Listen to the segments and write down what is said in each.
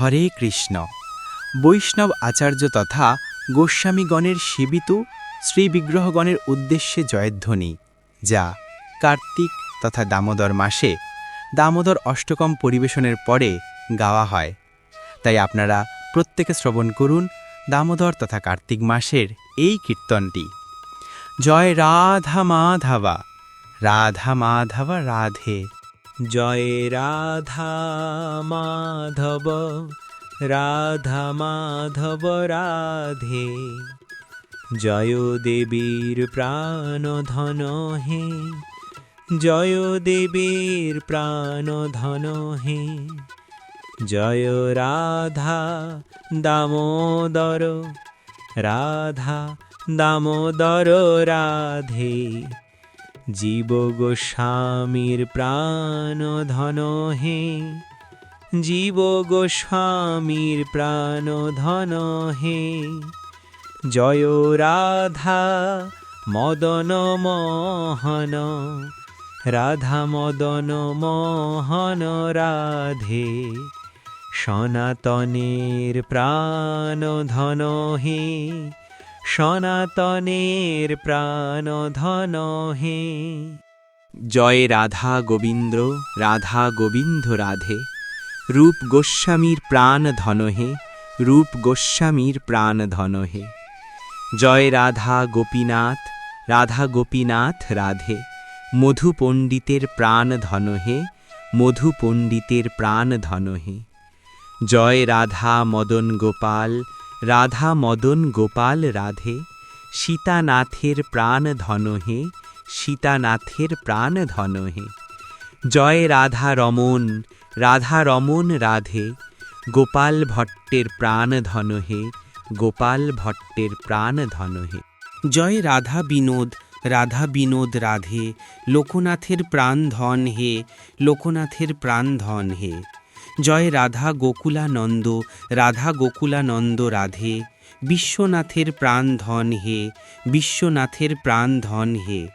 হরে কৃষ্ণ। বৈষ্ণব আচার্য তথা গোস্বামীগণের সেবিত শ্রীবিগ্রহগণের উদ্দেশ্যে জয়ধ্বনি, যা কার্তিক তথা দামোদর মাসে দামোদর অষ্টকম পরিবেশনের পরে গাওয়া হয়। তাই আপনারা প্রত্যেকে শ্রবণ করুন দামোদর তথা কার্তিক মাসের এই কীর্তনটি। জয় রাধা মাধবা রাধা মাধবা রাধে। জয় রাধা মাধব রাধা মাধব রাধে। জয় দেবীর প্রাণ ধন হে, জয় দেবীর প্রাণ ধন হে। জয় রাধা দামোদর রাধা দামোদর রাধে। জীব গোস্বামীর প্রাণ ধন হে। জীব গোস্বামীর প্রাণ ধন হে। জয় রাধা মদন মোহন। রাধা মদন মোহন রাধে। সনাতনের প্রাণ ধন হে। সনাতনের প্রাণ ধন হে। জয় রাধা গোবিন্দ রাধা গোবিন্দ রাধে। রূপ গোস্বামীর প্রাণ ধন হে, রূপ গোস্বামীর প্রাণ ধন হে। জয় রাধা গোপীনাথ রাধা গোপীনাথ রাধে। মধু পণ্ডিতের প্রাণ ধন হে, মধু পণ্ডিতের প্রাণ ধন হে। জয় রাধা মদন গোপাল রাধা মদন গোপাল রাধে, সীতানাথের প্রাণ ধন হে, সীতানাথের প্রাণ ধন হে। জয় রাধা রমন রাধা রমন রাধে, গোপাল ভট্টের প্রাণ ধন হে, গোপাল ভট্টের প্রাণ ধন হে। জয় রাধা বিনোদ রাধা বিনোদ রাধে, লোকনাথের প্রাণ ধন হে, লোকনাথের প্রাণ ধন হে। জয় রাধা গোকুলানন্দ রাধা গোকুলানন্দ রাধে। বিশ্বনাথের প্রাণ ধন হে, বিশ্বনাথের প্রাণ ধন হে।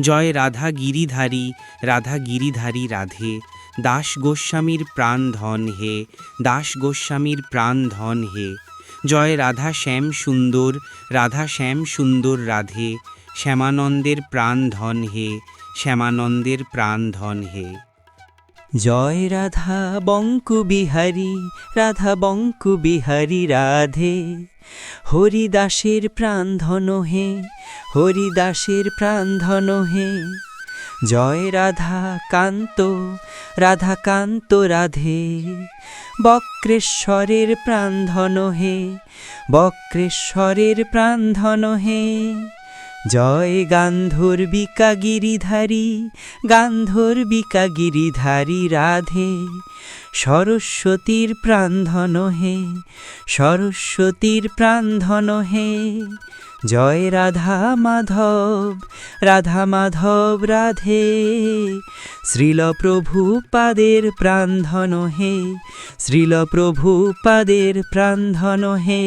জয় রাধা গিরিধারী রাধা গিরিধারী রাধে। দাস গোস্বামীর প্রাণ ধন হে, দাস গোস্বামীর প্রাণ ধন হে। জয় রাধা শ্যাম সুন্দর, রাধা শ্যাম সুন্দর রাধে। শ্যামানন্দের প্রাণ ধন হে, শ্যামানন্দের প্রাণ ধন হে। জয় রাধা বঙ্কু বিহারী, রাধা বঙ্কু বিহারী রাধে। হরিদাসের প্রাণ ধন হে, হরিদাসের প্রাণ ধন হে। জয় রাধা কান্ত রাধা কান্ত রাধে। বক্রেশ্বরের প্রাণ ধন হে, বক্রেশ্বরের প্রাণ ধন হে। জয় গান্ধর্বিকা গিরিধারী গান্ধর্বিকা গিরিধারী রাধে। সরস্বতীর প্রাণধন হে, সরস্বতীর প্রাণধন হে। জয় রাধা মাধব রাধা মাধব রাধে। শ্রীল প্রভু পাদের প্রাণধন হে, শ্রীল প্রভু পাদের প্রাণধন হে।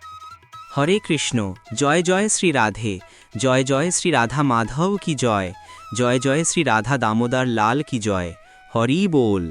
হরে কৃষ্ণ, জয় জয় শ্রী রাধে, জয় জয় শ্রী রাধা মাধব কি জয় জয় জয় শ্রী রাধা দামোদার লাল কি জয়, হরি বল।